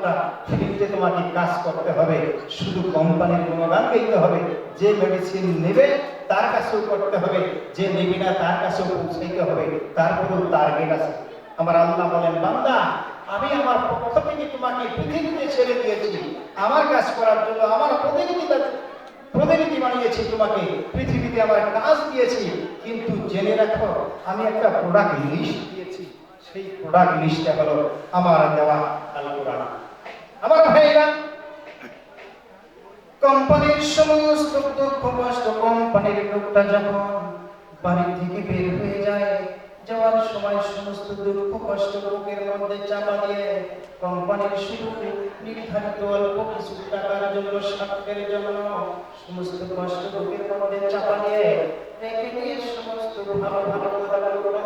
একটা ফিল্ডে তোমাকে কাজ করতে হবে। শুধু কোম্পানির গুণগান হবে। যে মেডিসিন নেবে, তার কাছেও করতে হবে। যে নেবে না, তার কাছেও পৌঁছাইতে হবে। তারপরেও টার্গেট আছে। আমার আল্লাহ বলেন, বান্দা, আমি আমার পক্ষ থেকে তোমাকে পৃথিবীতে ছেড়ে দিয়েছি। আমার কাজ করার জন্য আমার প্রতিনিধিতা, প্রতিনিধি বানিয়েছি তোমাকে। পৃথিবীতে আমার কাজ দিয়েছি। কিন্তু জেনে রাখো, আমি একটা প্রোডাক্ট লিস্ট দিয়েছি। সেই প্রোডাক্ট লিস্টটা হলো আমার দেওয়া আমার ভাইরা, কোম্পানির সমস্ত দুঃখ কষ্ট কোম্পানির লোকটা যখন বাড়ি থেকে বের হয়ে যায়, যাওয়ার সময় সমস্ত দুঃখ কষ্ট বুকের মধ্যে চাপা দিয়ে কোম্পানির শুধু নির্ধারিত অল্প কিছু টাকার জন্য, স্বার্থের জন্য সমস্ত কষ্ট বুকের মধ্যে চাপা দিয়ে রেখে দিয়ে সমস্ত ভালো ভালো কথাগুলো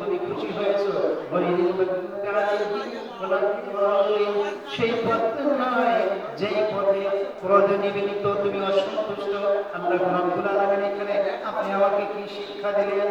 তুমি খুশি হয়েছো? সেই পথ নয়। যেই পথে ক্রোধ নিবেদিত, তুমি অসন্তুষ্ট, আল্লাহ রাব্বুল আলামিন এখানে আপনি আমাকে কি শিক্ষা দিলেন?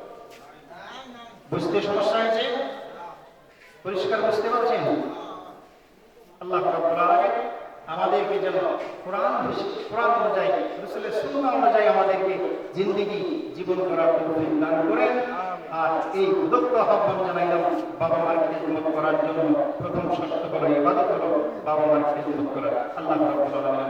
বুঝতে সমস্যা হয়েছে? পরিষ্কার বুঝতে পারছেন? আল্লাহ আমাদেরকে যেন কোরআন কোরআন অনুযায়ী, রাসূলের অনুযায়ী আমাদেরকে জিন্দেগি জীবন করার তৌফিক দান করেন। আর এই উদত্ত আহ্বান জানাইলাম, বাবা মার খেদমত করার জন্য প্রথম শর্ত হলো ইবাদত হলো বাবা মার খেদমত করা। আল্লাহ রাব্বুল আলামিন